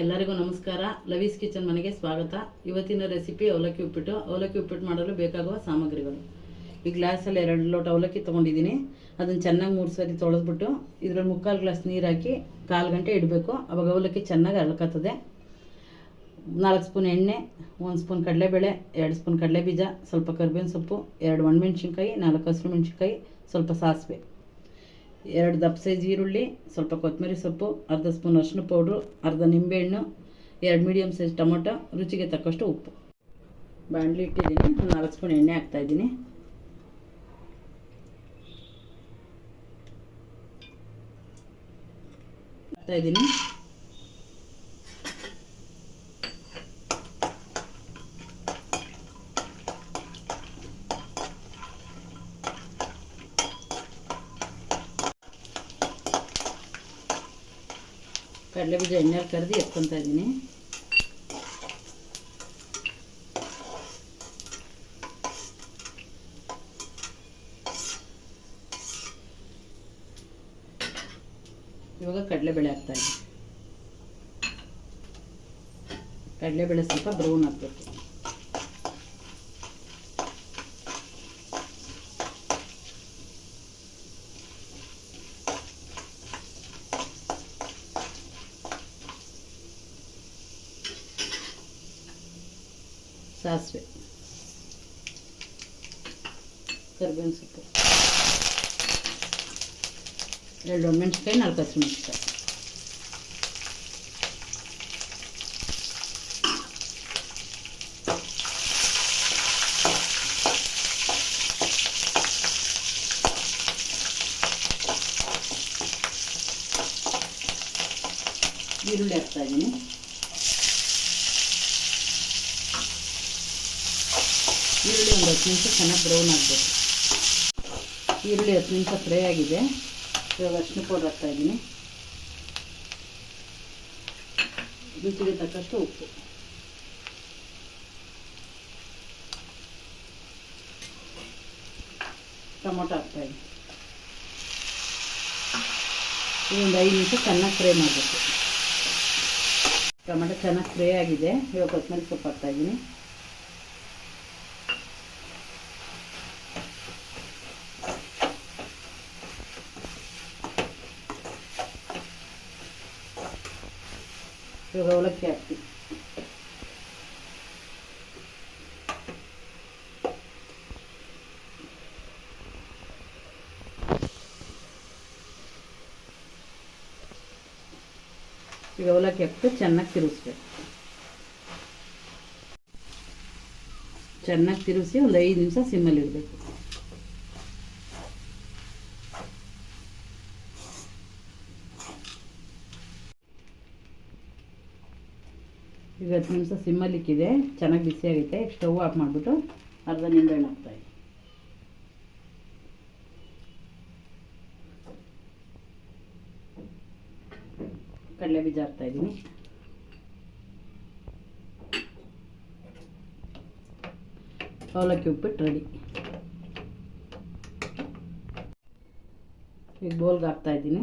ಎಲ್ಲರಿಗೂ ನಮಸ್ಕಾರ. ಲವೀಸ್ ಕಿಚನ್ ಮನೆಗೆ ಸ್ವಾಗತ. ಇವತ್ತಿನ ರೆಸಿಪಿ ಅವಲಕ್ಕಿ ಉಪ್ಪಿಟ್ಟು. ಅವಲಕ್ಕಿ ಉಪ್ಪಿಟ್ಟು ಮಾಡಲು ಬೇಕಾಗುವ ಸಾಮಗ್ರಿಗಳು. ಈ ಗ್ಲಾಸಲ್ಲಿ ಎರಡು ಲೋಟ ಅವಲಕ್ಕಿ ತೊಗೊಂಡಿದ್ದೀನಿ. ಅದನ್ನು ಚೆನ್ನಾಗಿ ಮೂರು ಸರಿ ತೊಳೆದ್ಬಿಟ್ಟು ಇದರಲ್ಲಿ ಮುಕ್ಕಾಲು ಗ್ಲಾಸ್ ನೀರು ಹಾಕಿ ಕಾಲು ಗಂಟೆ ಇಡಬೇಕು. ಅವಾಗ ಅವಲಕ್ಕಿ ಚೆನ್ನಾಗಿ ಅಳ್ಕತ್ತದೆ ನಾಲ್ಕು ಸ್ಪೂನ್ ಎಣ್ಣೆ, ಒಂದು ಸ್ಪೂನ್ ಕಡಲೆಬೇಳೆ, ಎರಡು ಸ್ಪೂನ್ ಕಡಲೆ ಬೀಜ ಸ್ವಲ್ಪ ಕರಿಬೇವಿನ ಸೊಪ್ಪು, ಎರಡು ಒಣಮೆಣ್ಸಿನ್ಕಾಯಿ, ನಾಲ್ಕು ಹಸಿರು ಮೆಣಸಿನ್ಕಾಯಿ, ಸ್ವಲ್ಪ ಸಾಸಿವೆ. ಎರಡು ದಪ್ಪ ಸೈಜ್ ಈರುಳ್ಳಿ ಸ್ವಲ್ಪ ಕೊತ್ತಂಬರಿ ಸೊಪ್ಪು, ಅರ್ಧ ಸ್ಪೂನ್ ಅರಿಶಿನ ಪೌಡ್ರು, ಅರ್ಧ ನಿಂಬೆಹಣ್ಣು, ಎರಡು ಮೀಡಿಯಮ್ ಸೈಜ್ ಟೊಮೊಟೊ, ರುಚಿಗೆ ತಕ್ಕಷ್ಟು ಉಪ್ಪು. ಬಾಣಲಿ ಇಟ್ಟಿದ್ದೀನಿ ನಾಲ್ಕು ಸ್ಪೂನ್ ಎಣ್ಣೆ ಹಾಕ್ತಾಯಿದ್ದೀನಿ ಹಾಕ್ತಾಯಿದ್ದೀನಿ ಕಡಲೆ ಬೀಜ ಎಣ್ಣೆಲಿ ಕರೆದು ಎತ್ಕೊತಾ ಇದ್ದೀನಿ ಇವಾಗ ಕಡಲೆಬೇಳೆ ಹಾಕ್ತಾ ಇದ್ದೀನಿ ಕಡಲೆಬೇಳೆ ಸ್ವಲ್ಪ ಬ್ರೌನ್ ಹಾಕ್ಬೇಕು ಸಾಸಿವೆ ಕರಿಬೇವಿನ ಸೊಪ್ಪು ಎರಡು ಒಣಮೆಣ್ಸಿಕಾಯಿ ನಾಲ್ಕು ಹಸಿಮೆಣ್ಸಿಕಾಯಿ ಈರುಳ್ಳಿ ಹಾಕ್ತಾ ಇದ್ದೀನಿ ಈರುಳ್ಳಿ ಒಂದು ಹತ್ತು ನಿಮಿಷ ಚೆನ್ನಾಗಿ ಬ್ರೌನ್ ಆಗಬೇಕು. ಈರುಳ್ಳಿ ಹತ್ತು ನಿಮಿಷ ಫ್ರೈ ಆಗಿದೆ. ಇವಾಗ ಅರಿಶಿನ ಪೌಡರ್ ಹಾಕ್ತಾ ಇದ್ದೀನಿ. ರುಚಿಗೆ ತಕ್ಕಷ್ಟು ಉಪ್ಪು. ಟೊಮೊಟೊ ಹಾಕ್ತಾ ಇದ್ದೀನಿ. ಒಂದು ಐದು ನಿಮಿಷ ಚೆನ್ನಾಗಿ ಫ್ರೈ ಮಾಡಬೇಕು. ಟೊಮೆಟೊ ಚೆನ್ನಾಗಿ ಫ್ರೈ ಆಗಿದೆ. ಇವಾಗ ಕೊತ್ತಂಬರಿ ಸೊಪ್ಪು ಹಾಕ್ತಾ ಇದ್ದೀನಿ ಇವಾಗ ಅವಲಕ್ಕಿ ಹಾಕ್ತೀನಿ ಈಗ ಅವಲಕ್ಕಿ ಹಾಕ್ಬಿಟ್ಟು ಚೆನ್ನಾಗಿ ತಿರುಗಿಸ್ಬೇಕು ಚೆನ್ನಾಗಿ ತಿರುಗಿಸಿ ಒಂದು ಐದು ನಿಮಿಷ ಸಿಮ್ಮಲ್ಲಿ ಇಡಬೇಕು ಈಗ ಹತ್ತು ನಿಮಿಷ ಸಿಮ್ಮಲ್ಲಿ ಇಕ್ಕಿದೆ. ಚೆನ್ನಾಗಿ ಬಿಸಿ ಆಗೈತೆ. ಸ್ಟವ್ ಆಫ್ ಮಾಡಿಬಿಟ್ಟು ಅರ್ಧ ನಿಂಬೆಹಣ್ಣು ಹಾಕ್ತಾಯಿದೆ ಕಡಲೆ ಬೀಜ ಹಾಕ್ತಾ ಇದ್ದೀನಿ. ಅವಲಕ್ಕಿ ಉಪ್ಪಿಟ್ಟು ರೆಡಿ ಈಗ ಬೋಲ್ಗೆ ಹಾಕ್ತಾಯಿದ್ದೀನಿ